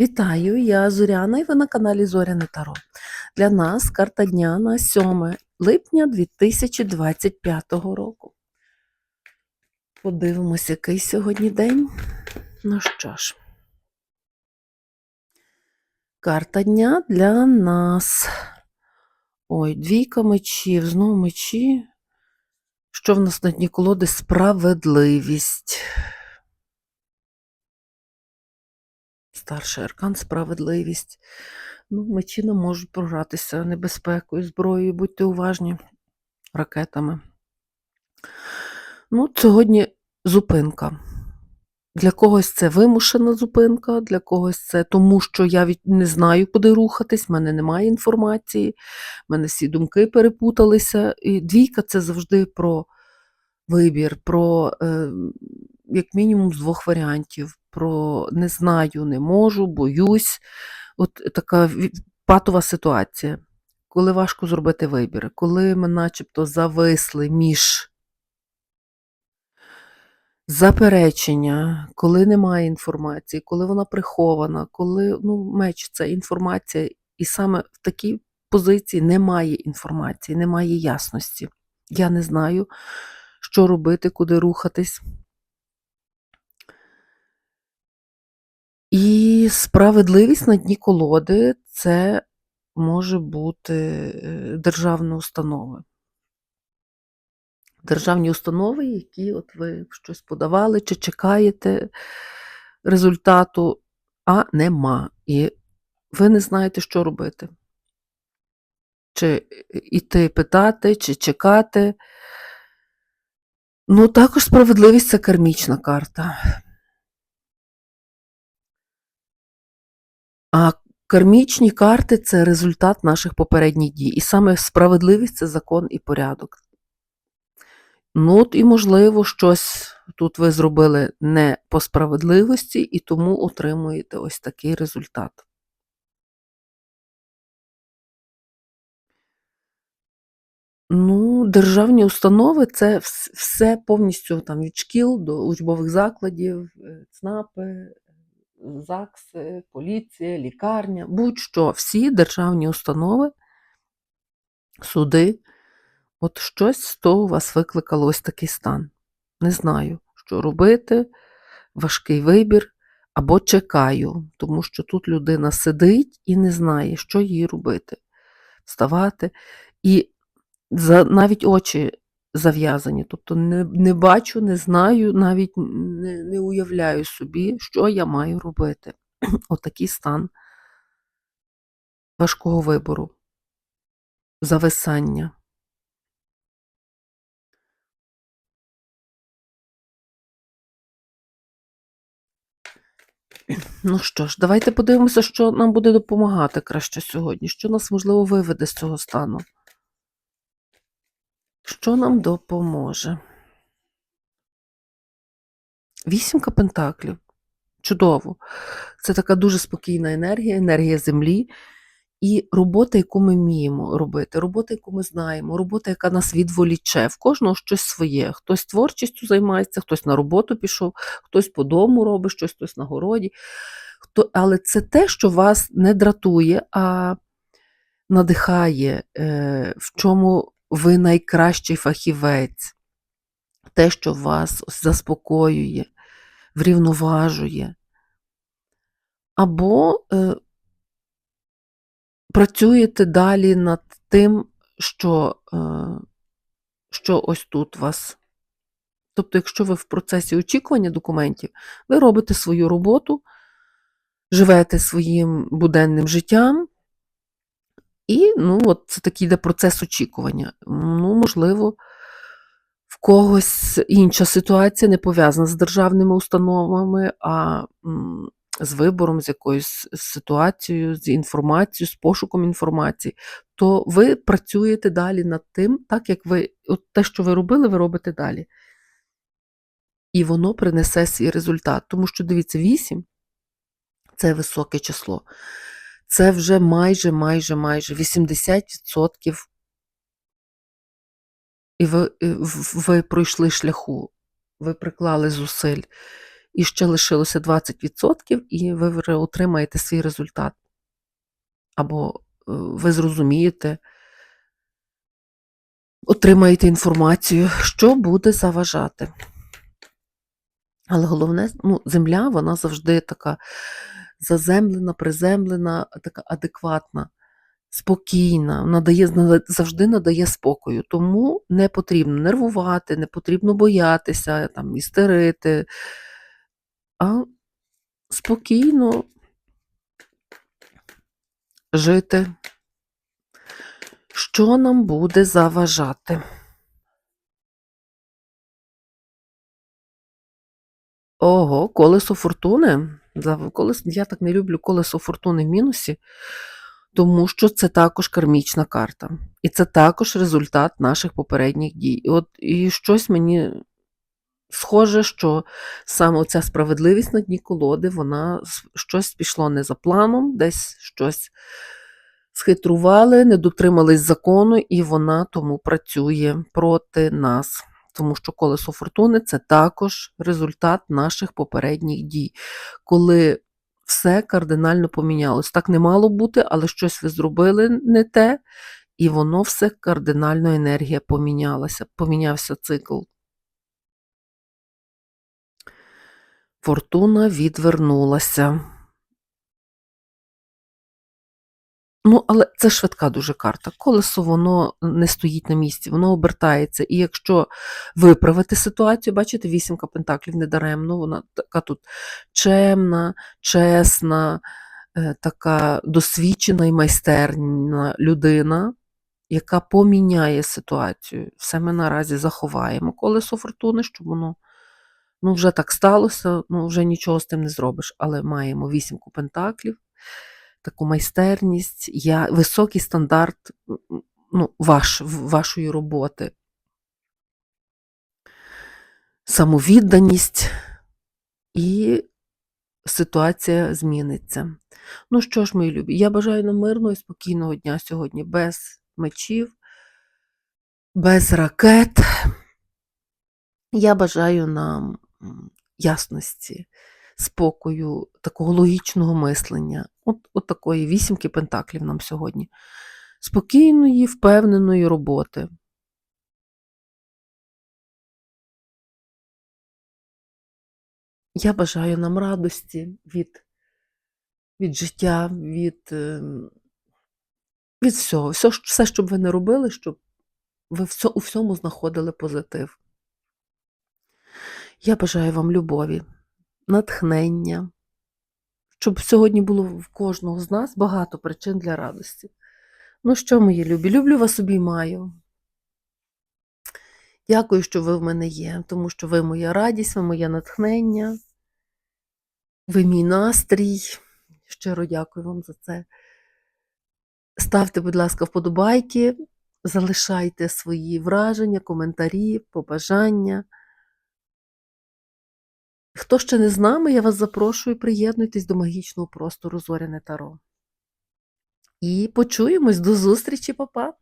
Вітаю, я Зоряна і ви на каналі Зоряне Таро. Для нас карта дня на 7 липня 2025 року. Подивимось, який сьогодні день. Ну що ж, карта дня для нас. Ой, двійка мечів, знову мечі. Що в нас на дні колоди? Справедливість. Старший аркан справедливість. Ну, мечі нам можуть програтися небезпекою, зброєю, будьте уважні, ракетами. Ну, сьогодні зупинка. Для когось це вимушена зупинка, для когось це тому, що я не знаю, куди рухатись, в мене немає інформації, в мене всі думки перепуталися. І двійка це завжди про вибір, про е, як мінімум з двох варіантів: про не знаю, не можу, боюсь. От така патова ситуація, коли важко зробити вибір, коли ми начебто зависли між заперечення, коли немає інформації, коли вона прихована, коли ну, меч це інформація, і саме в такій позиції немає інформації, немає ясності. Я не знаю, що робити, куди рухатись. І справедливість на дні колоди це може бути е, державні установи. Державні установи, які от ви щось подавали, чи чекаєте результату, а нема. І ви не знаєте, що робити. Чи іти питати, чи чекати. Ну, також справедливість це кармічна карта. А кармічні карти це результат наших попередніх дій. І саме справедливість це закон і порядок. Ну, от і, можливо, щось тут ви зробили не по справедливості, і тому отримуєте ось такий результат. Ну, державні установи це все повністю там від шкіл до учбових закладів, е, ЦНАПи, ЗАГСи, поліція, лікарня, будь-що, всі державні установи, суди. От щось з того у вас викликало ось такий стан. Не знаю, що робити, важкий вибір, або чекаю, тому що тут людина сидить і не знає, що їй робити. Вставати. І за, навіть очі зав'язані. Тобто не, не бачу, не знаю, навіть не, не уявляю собі, що я маю робити. Отакий стан важкого вибору, зависання. Ну що ж, давайте подивимося, що нам буде допомагати краще сьогодні, що нас, можливо, виведе з цього стану. Що нам допоможе? Вісімка пентаклів. Чудово. Це така дуже спокійна енергія, енергія землі. І робота, яку ми вміємо робити, робота, яку ми знаємо, робота, яка нас відволіче. В кожного щось своє. Хтось творчістю займається, хтось на роботу пішов, хтось по дому робить щось, хтось на городі. Хто... Але це те, що вас не дратує, а надихає, е, в чому ви найкращий фахівець, те, що вас заспокоює, врівноважує. Або е, працюєте далі над тим, що, е, що ось тут вас. Тобто, якщо ви в процесі очікування документів, ви робите свою роботу, живете своїм буденним життям, і ну, от це такий йде процес очікування. Ну, можливо, в когось інша ситуація не пов'язана з державними установами, а з вибором, з якоюсь ситуацією, з інформацією, з пошуком інформації, то ви працюєте далі над тим, так як ви, от те, що ви робили, ви робите далі. І воно принесе свій результат. Тому що, дивіться, 8 це високе число. Це вже майже, майже, майже 80%. І ви, ви пройшли шляху, ви приклали зусиль. і ще лишилося 20%, і ви вже отримаєте свій результат. Або е, ви зрозумієте, отримаєте інформацію, що буде заважати. Але головне, ну, земля, вона завжди така заземлена, приземлена, така адекватна, спокійна, надає, завжди надає спокою. Тому не потрібно нервувати, не потрібно боятися, там, істерити, а спокійно жити. Що нам буде заважати? Ого, колесо фортуни. Я так не люблю колесо фортуни в мінусі, тому що це також кармічна карта. І це також результат наших попередніх дій. І от і щось мені схоже, що саме ця справедливість на дні колоди, вона щось пішло не за планом, десь щось схитрували, не дотримались закону, і вона тому працює проти нас. Тому що колесо фортуни це також результат наших попередніх дій, коли все кардинально помінялось. Так не мало бути, але щось ви зробили не те, і воно все кардинально енергія помінялася, помінявся цикл. Фортуна відвернулася. Ну, але це швидка дуже карта. Колесо воно не стоїть на місці, воно обертається. І якщо виправити ситуацію, бачите, вісімка пентаклів недаремно, вона така тут чемна, чесна, е, така досвідчена і майстерна людина, яка поміняє ситуацію. Все ми наразі заховаємо колесо фортуни, щоб воно ну, вже так сталося, ну, вже нічого з тим не зробиш. Але маємо вісімку пентаклів таку майстерність, я, високий стандарт ну, ваш, вашої роботи, самовідданість, і ситуація зміниться. Ну що ж, мої любі, я бажаю нам мирного і спокійного дня сьогодні, без мечів, без ракет. Я бажаю нам ясності, спокою, такого логічного мислення. От, от такої вісімки пентаклів нам сьогодні. Спокійної, впевненої роботи. Я бажаю нам радості від, від життя, від, ем, від всього. Все, все, що б ви не робили, щоб ви все, у всьому знаходили позитив. Я бажаю вам любові, натхнення, щоб сьогодні було в кожного з нас багато причин для радості. Ну що, мої любі, люблю вас обіймаю. Дякую, що ви в мене є, тому що ви моя радість, ви моє натхнення, ви мій настрій. Щиро дякую вам за це. Ставте, будь ласка, вподобайки, залишайте свої враження, коментарі, побажання. Хто ще не з нами, я вас запрошую, приєднуйтесь до магічного простору Зоряне Таро. І почуємось до зустрічі, папа!